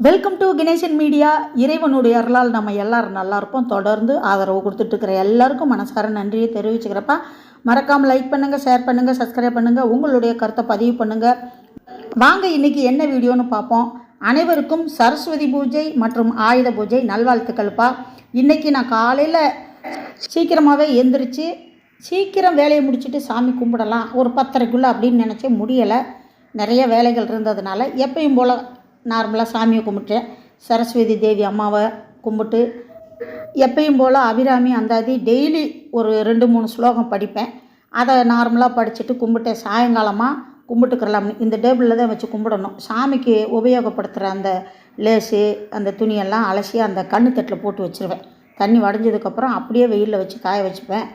Welcome to Ganesan media இறைவனுடைய அருளால் நம்ம எல்லாரும் நல்லா இருப்போம். தொடர்ந்து ஆதரவு கொடுத்துட்ருக்கிற எல்லாருக்கும் மனசார நன்றியை தெரிவிச்சுக்கிறப்ப. மறக்காமல் லைக் பண்ணுங்கள் ஷேர் பண்ணுங்கள் சப்ஸ்கிரைப் பண்ணுங்கள் உங்களுடைய கருத்தை பதிவு பண்ணுங்கள் வாங்க இன்றைக்கி என்ன வீடியோன்னு பார்ப்போம். அனைவருக்கும் சரஸ்வதி பூஜை மற்றும் ஆயுத பூஜை நல்வாழ்த்துக்கள்ப்பா. இன்றைக்கி நான் காலையில் சீக்கிரமாகவே எந்திரிச்சு சீக்கிரம் வேலையை முடிச்சுட்டு சாமி கும்பிடலாம். ஒரு பத்தரைக்குள்ளே அப்படின்னு நினச்சி முடியலை. நிறைய வேலைகள் இருந்ததுனால எப்பயும் போல் நார்மலாக சாமியை கும்பிட்டேன். சரஸ்வதி தேவி அம்மாவை கும்பிட்டு எப்பயும் போல் அபிராமி அந்தாதி டெய்லி ஒரு ரெண்டு மூணு ஸ்லோகம் படிப்பேன். அதை நார்மலாக படிச்சுட்டு கும்பிட்டேன். சாயங்காலமாக கும்பிட்டுக்கிறலாம்னு இந்த டேபிளில் தான் வச்சு கும்பிடணும். சாமிக்கு உபயோகப்படுத்துகிற அந்த லேஸு அந்த துணியெல்லாம் அலசி அந்த கண்ணு தட்டில் போட்டு வச்சுருவேன். தண்ணி வடைஞ்சதுக்கப்புறம் அப்படியே வெயிலில் வச்சு காய வச்சுப்பேன்.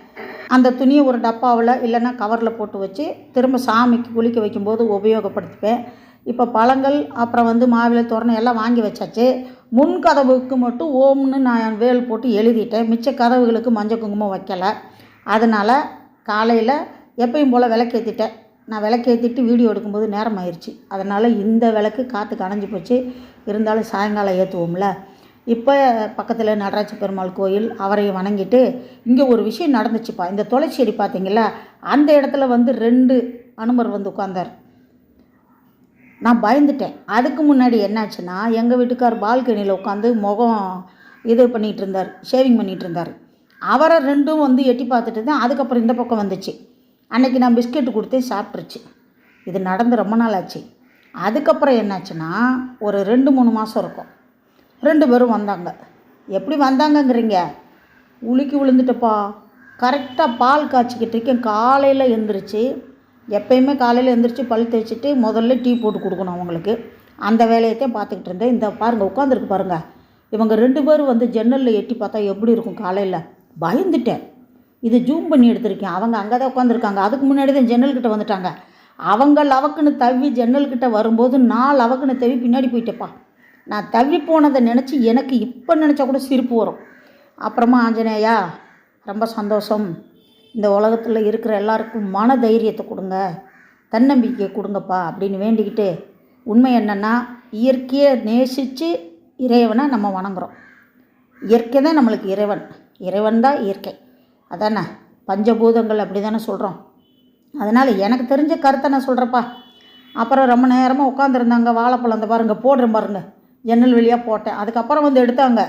அந்த துணியை ஒரு டப்பாவில் இல்லைன்னா கவரில் போட்டு வச்சு திரும்ப சாமிக்கு குளிக்க வைக்கும்போது உபயோகப்படுத்திப்பேன் இப்போ பழங்கள் அப்புறம் வந்து மாவிலை தோரணம் எல்லாம் வாங்கி வச்சாச்சு. முன் கதவுக்கு மட்டும் ஓம்னு நான் வேல் போட்டு எழுதிட்டேன். மிச்ச கதவுகளுக்கு மஞ்சள் குங்குமம் வைக்கலை. அதனால் காலையில் எப்பயும் போல் விளக்கேற்றிட்டேன் நான் விளக்கேற்றிட்டு வீடியோ எடுக்கும்போது நேரம் ஆயிடுச்சு அதனால் இந்த விளக்கு காற்று அணைஞ்சு போச்சு. இருந்தாலும் சாயங்காலம் ஏற்றுவோம்ல இப்போ பக்கத்தில் நடராஜ பெருமாள் கோயில் அவரையும் வணங்கிட்டு இங்கே ஒரு விஷயம் நடந்துச்சுப்பா. இந்த துளசி பார்த்தீங்களா அந்த இடத்துல வந்து ரெண்டு அனுமர் வந்து உட்காந்தார் நான் பயந்துட்டேன். அதுக்கு முன்னாடி என்னாச்சுன்னா எங்கள் வீட்டுக்கார் பால்கனியில் உட்காந்து முகம் இது பண்ணிகிட்டு இருந்தார் ஷேவிங் பண்ணிகிட்டு இருந்தார். அவரை ரெண்டும் வந்து எட்டி பார்த்துட்டு தான் அதுக்கப்புறம் இந்த பக்கம் வந்துச்சு. அன்றைக்கி நான் பிஸ்கெட்டு கொடுத்து சாப்பிட்ருச்சு இது நடந்து ரொம்ப நாள் ஆச்சு. அதுக்கப்புறம் என்னாச்சுன்னா ஒரு ரெண்டு மூணு மாதம் இருக்கும். ரெண்டு பேரும் வந்தாங்க. எப்படி வந்தாங்கங்கிறீங்க? உலுக்கி விழுந்துட்டப்பா கரெக்டாக பால் காய்ச்சிக்கிட்டு இருக்கேன். காலையில் எழுந்திரிச்சு எப்பயுமே காலையில் எழுந்திரிச்சு பல் தேய்ச்சிட்டு முதல்ல டீ போட்டு கொடுக்கணும் அவங்களுக்கு. அந்த வேலையத்தையும் பார்த்துக்கிட்டு இருந்தேன். இந்த பாருங்கள் உட்காந்துருக்கு பாருங்கள் இவங்க ரெண்டு பேரும் வந்து ஜன்னலில் எட்டி பார்த்தா எப்படி இருக்கும் காலையில்? பயந்துட்டேன். இது ஜூம் பண்ணி எடுத்திருக்கேன். அவங்க அங்கே தான் உட்காந்துருக்காங்க அதுக்கு முன்னாடி தான் ஜன்னல்கிட்ட வந்துட்டாங்க. அவங்க லவக்குன்னு தவி ஜன்னல்கிட்ட வரும்போது நான் லவக்குன்னு தவி பின்னாடி போயிட்டேப்பா நான் தவி போனதை நினச்சி எனக்கு இப்போ நினச்சா கூட சிரிப்பு வரும். அப்புறமா ஆஞ்சநேயா ரொம்ப சந்தோஷம். இந்த உலகத்தில் இருக்கிற எல்லாருக்கும் மன தைரியத்தை கொடுங்க தன்னம்பிக்கையை கொடுங்கப்பா அப்படின்னு வேண்டிக்கிட்டு உண்மை என்னென்னா இயற்கையை நேசித்து இறைவனை நம்ம வணங்குகிறோம் இயற்கை தான் நம்மளுக்கு இறைவன். இறைவன் தான் இயற்கை. அதானே? பஞ்சபூதங்கள் அப்படி தானே சொல்கிறோம் அதனால் எனக்கு தெரிஞ்ச கருத்தை நான் சொல்கிறப்பா அப்புறம் ரொம்ப நேரமாக உட்காந்துருந்தாங்க வாழைப்பழம் அந்த பாருங்கள் போடுறேன் பாருங்கள் ஜன்னல் வழியாக போட்டேன். அதுக்கப்புறம் வந்து எடுத்தாங்க.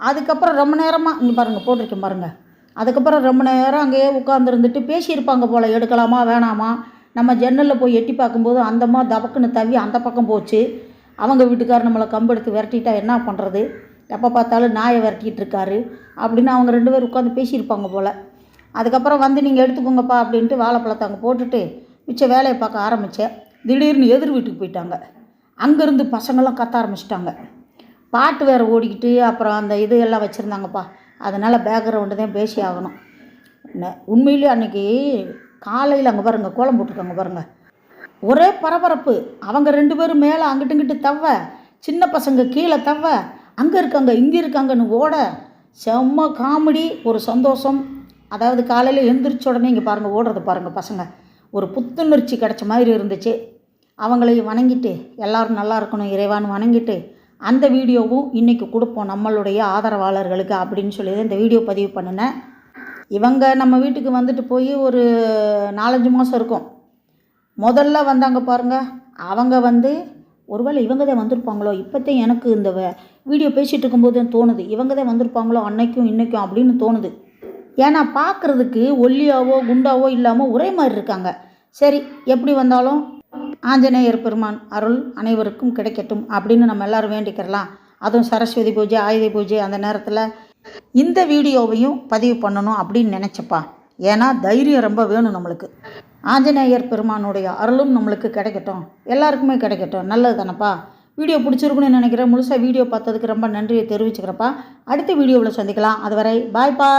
அதுக்கப்புறம் ரொம்ப நேரமாக இங்கே பாருங்கள் போட்டிருக்கேன் பாருங்கள் அதுக்கப்புறம் ரொம்ப நேரம் அங்கேயே உட்காந்துருந்துட்டு பேசியிருப்பாங்க போல் எடுக்கலாமா வேணாமா? நம்ம ஜன்னலில் போய் எட்டி பார்க்கும்போது அந்தம்மா தபக்குன்னு தவி அந்த பக்கம் போச்சு. அவங்க வீட்டுக்காரர் நம்மளை கம்பெடுத்து விரட்டிட்டா என்ன பண்ணுறது எப்போ பார்த்தாலும் நாயை விரட்டிகிட்டு இருக்காரு அப்படின்னு அவங்க ரெண்டு பேரும் உட்காந்து பேசியிருப்பாங்க போல். அதுக்கப்புறம் வந்து நீங்கள் எடுத்துக்கோங்கப்பா அப்படின்ட்டு வாழைப்பழத்தை அங்கே போட்டுட்டு மிச்ச வேலையை பார்க்க ஆரம்பித்தேன் திடீர்னு எதிர் வீட்டுக்கு போயிட்டாங்க. அங்கேருந்து பசங்களாம் கத்த ஆரம்பிச்சிட்டாங்க. பாட்டு வேறு ஓடிக்கிட்டு அப்புறம் அந்த இது எல்லாம் வச்சுருந்தாங்கப்பா. அதனால் பேக்ரவுண்டு தான் பேசி ஆகணும். உண்மையிலே உண்மையிலேயே அன்றைக்கி காலையில் அங்கே பாருங்கள் கோலம் போட்டிருக்காங்க பாருங்கள் ஒரே பரபரப்பு. அவங்க ரெண்டு பேரும் மேலே அங்கிட்டு இங்கிட்டு தவ சின்ன பசங்க கீழே தவ அங்கே இருக்காங்க இங்கே இருக்காங்கன்னு ஓட செம்ம காமெடி ஒரு சந்தோஷம். அதாவது காலையில் எழுந்திரிச்ச உடனே இங்கே பாருங்கள் ஓடுறது பாருங்கள் பசங்க. ஒரு புத்துணர்ச்சி கிடச்ச மாதிரி இருந்துச்சு. அவங்களையும் வணங்கிட்டு எல்லாரும் நல்லா இருக்கணும் இறைவான்னு வணங்கிட்டு அந்த வீடியோவும் இன்றைக்கி கொடுப்போம் நம்மளுடைய ஆதரவாளர்களுக்கு அப்படின்னு சொல்லி தான் இந்த வீடியோ பதிவு பண்ணினேன். இவங்க நம்ம வீட்டுக்கு வந்துட்டு போய் ஒரு நாலஞ்சு மாதம் இருக்கும். முதல்ல வந்தாங்க பாருங்கள் அவங்க வந்து ஒருவேளை இவங்க தான் வந்திருப்பாங்களோ? இப்போத்தையும் எனக்கு இந்த வீடியோ பேசிகிட்டு இருக்கும்போது தான் தோணுது. இவங்க தான் வந்திருப்பாங்களோ? அன்னைக்கும் இன்றைக்கும் அப்படின்னு தோணுது. ஏன்னா பார்க்குறதுக்கு ஒல்லியாவோ குண்டாவோ இல்லாமல் ஒரே மாதிரி இருக்காங்க. சரி எப்படி வந்தாலும் ஆஞ்சநேயர் பெருமான் அருள் அனைவருக்கும் கிடைக்கட்டும் அப்படின்னு நம்ம எல்லாரும் வேண்டிக்கிறலாம் அதுவும் சரஸ்வதி பூஜை ஆயுத பூஜை அந்த நேரத்தில் இந்த வீடியோவையும் பதிவு பண்ணணும் அப்படின்னு நினச்சப்பா. ஏன்னா தைரியம் ரொம்ப வேணும் நம்மளுக்கு. ஆஞ்சநேயர் பெருமானுடைய அருளும் நம்மளுக்கு கிடைக்கட்டும். எல்லாருக்குமே கிடைக்கட்டும். நல்லது தானப்பா? வீடியோ பிடிச்சிருக்குன்னு நினைக்கிறேன். முழுசாக வீடியோ பார்த்ததுக்கு ரொம்ப நன்றியை தெரிவிச்சுக்கிறப்பா. அடுத்த வீடியோவில் சந்திக்கலாம். அதுவரை பாய்ப்பா